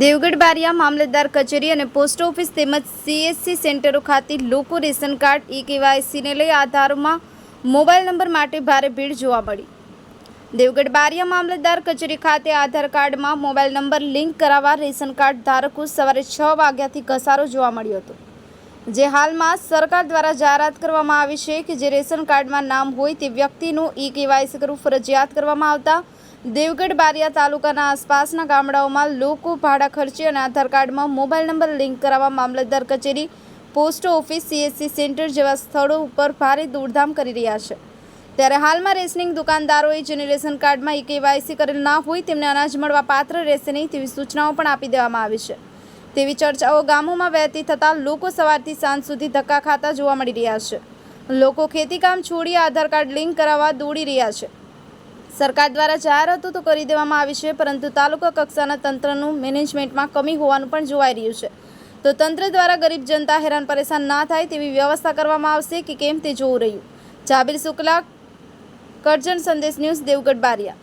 દેવગઢ બારિયા મામલતદાર કચેરી અને post office તેમજ સીએસસી સેન્ટરો ખાતે લોકો રેશન કાર્ડ, ઈ કેવાયસીને લઈ આધારમાં મોબાઈલ નંબર માટે ભારે ભીડ જોવા મળી. દેવગઢ બારિયા મામલતદાર કચેરી ખાતે આધાર કાર્ડમાં મોબાઈલ નંબર લિંક કરાવવા રેશન કાર્ડ ધારકો સવારે છ વાગ્યાથી ઘસારો જોવા મળ્યો હતો. જે હાલમાં સરકાર દ્વારા જાહેરાત કરવામાં આવી છે કે જે રેશન કાર્ડમાં નામ હોય તે વ્યક્તિનું ઈ કેવાયસી કરવું ફરજિયાત કરવામાં આવતા દેવગઢ બારિયા તાલુકાના આસપાસના ગામડાઓમાં લોકો ભાડા ખર્ચે અને આધાર કાર્ડમાં મોબાઈલ નંબર લિંક કરાવવા મામલતદાર કચેરી, પોસ્ટ ઓફિસ, સીએસસી સેન્ટર જેવા સ્થળો ઉપર ભારે દોડધામ કરી રહ્યા છે. ત્યારે હાલમાં રેશનિંગ દુકાનદારોએ જેને રેશન કાર્ડમાં ઈ કેવાયસી કરેલ ના હોય તેમને અનાજ મળવા પાત્ર રહેશે નહીં તેવી સૂચનાઓ પણ આપી દેવામાં આવી છે. તેવી ચર્ચાઓ ગામોમાં વહેતી થતાં લોકો સવારથી સાંજ સુધી ધક્કા ખાતા જોવા મળી રહ્યા છે. લોકો ખેતીકામ છોડી આધાર કાર્ડ લિંક કરાવવા દોડી રહ્યા છે. સરકાર દ્વારા જાહેરાતો તો કરી દેવામાં આવી છે, પરંતુ તાલુકા કક્ષાના તંત્રનું મેનેજમેન્ટમાં કમી હોવાનું પણ જોવાઈ રહ્યું છે. તો તંત્ર દ્વારા ગરીબ જનતા હેરાન પરેશાન ના થાય તેવી વ્યવસ્થા કરવામાં આવશે કે કેમ તે જોવું રહ્યું. જાબીર શુક્લા, કરજણ સંદેશ ન્યૂઝ, દેવગઢ બારિયા.